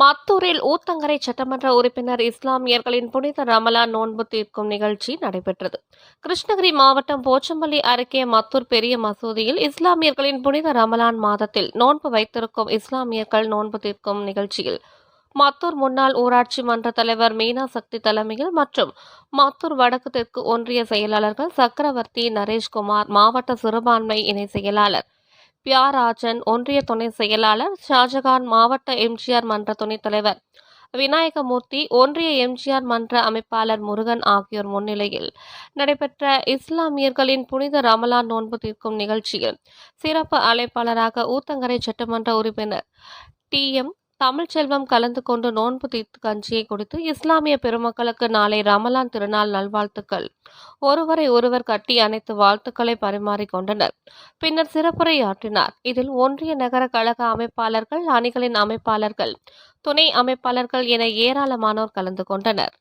மத்தூரில் ஊத்தங்கரை சட்டமன்ற உறுப்பினர் இஸ்லாமியர்களின் புனித ரமலான் நோன்பு தீர்க்கும் நிகழ்ச்சி நடைபெற்றது. கிருஷ்ணகிரி மாவட்டம் போச்சம்பள்ளி அருகே மத்தூர் பெரிய மசூதியில் இஸ்லாமியர்களின் புனித ரமலான் மாதத்தில் நோன்பு வைத்திருக்கும் இஸ்லாமியர்கள் நோன்பு தீர்க்கும் நிகழ்ச்சியில் மத்தூர் முன்னாள் ஊராட்சி மன்ற தலைவர் மீனா சக்தி தலைமையில் மற்றும் மத்தூர் வடக்கு தெற்கு ஒன்றிய செயலாளர்கள் சக்கரவர்த்தி நரேஷ்குமார் மாவட்ட சிறுபான்மை இணை செயலாளர் பியாராஜன் ஒன்றிய துணை செயலாளர் ஷாஜகான் மாவட்ட எம்ஜிஆர் மன்ற துணைத் தலைவர். விநாயகமூர்த்தி ஒன்றிய எம்ஜிஆர் மன்ற அமைப்பாளர் முருகன் ஆகியோர் முன்னிலையில் நடைபெற்ற இஸ்லாமியர்களின் புனித ரமலான் நோன்பு தீர்க்கும் நிகழ்ச்சியில் சிறப்பு அழைப்பாளராக ஊத்தங்கரை சட்டமன்ற உறுப்பினர் டி. எம். தமிழ்ச்செல்வம் கலந்து கொண்டு நோன்பு தீர்த்து கஞ்சியை குடித்து இஸ்லாமிய பெருமக்களுக்கு நாளை ரமலான் திருநாள் நல்வாழ்த்துக்கள். ஒருவரை ஒருவர் கட்டி அனைத்து வாழ்த்துக்களை பரிமாறிக்கொண்டனர் பின்னர் பின்னர் சிறப்புரையாற்றினார் இதில் ஒன்றிய நகர கழக அமைப்பாளர்கள் அணிகளின் அமைப்பாளர்கள் துணை அமைப்பாளர்கள் என ஏராளமானோர் கலந்து கொண்டனர்.